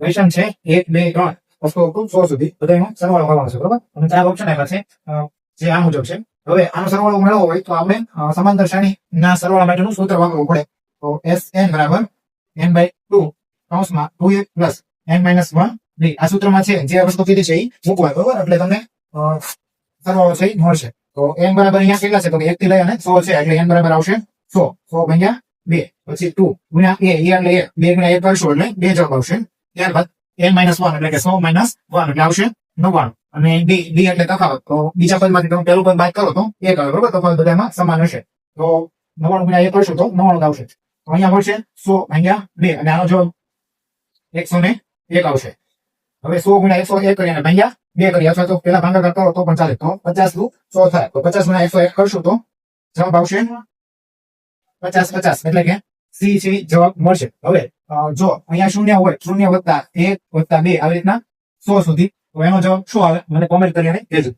Question છે એક બે ત્રણ વસ્તુ ટુ સો સુધી બધા એનો સરવાળો કરવાનો છે બરોબર અને ચાર ઓપ્શન આપ્યા છે જે આ મુજબ છે હવે આનો સરવાળો મેળવવો હોય તો આપણે સમાંતર સમાંતર શ્રેણીના સરવાળા માટેનું સૂત્ર વાપરવું પડે તો એસ એન બરાબર એન બાય ટુ કૌંસમાં two A plus N minus one B આ સૂત્રમાં છે જે વસ્તુ કીધી છે એ મૂકવાય બરોબર એટલે તમને સરવાળો છે મળશે તો એન બરાબર અહીંયા કેટલા છે તો એક થી લઈ અને સો છે એટલે એન બરાબર આવશે સો સો ભાગ્યા બે પછી ટુ ગુણ્યા એ એટલે એક બે ગુણ્યા એક કરશો એટલે બે જવાબ આવશે ત્યારબાદ એલ માઇનસ વન એટલે કે સો માઇનસ વન એટલે આવશે નવ્વાણું. અને ડી ડી એટલે તફાવત. તો બીજા પદમાંથી તમે પહેલું પદ બાદ કરો તો એક આવે બરોબર? તફાવત બધામાં સમાન હશે. તો નવ્વાણું ગુણ્યા એક કરશો તો નવ્વાણું આવશે. તો અહીંયા મળશે સો ભાગ્યા બે. અને આનો જવાબ એકસો ને એક આવશે. હવે સો ગુણ્યા એકસો એક કરીને ભાગ્યા બે કરી અથવા તો પેલા ભાંગાકાર કરો તો પણ ચાલે. તો પચાસનું સો થાય. તો પચાસ ગુણ્યા એકસો એક કરશું તો જવાબ આવશે પચાસ પચાસ. એટલે કે સી છે જવાબ મળશે. હવે જો અહીંયા શૂન્ય હોય, શૂન્ય વત્તા એક વત્તા બે આવી રીતના સો સુધી. તો એનો જવાબ શું આવે? મને કોમેન્ટ કરીને કહેજો.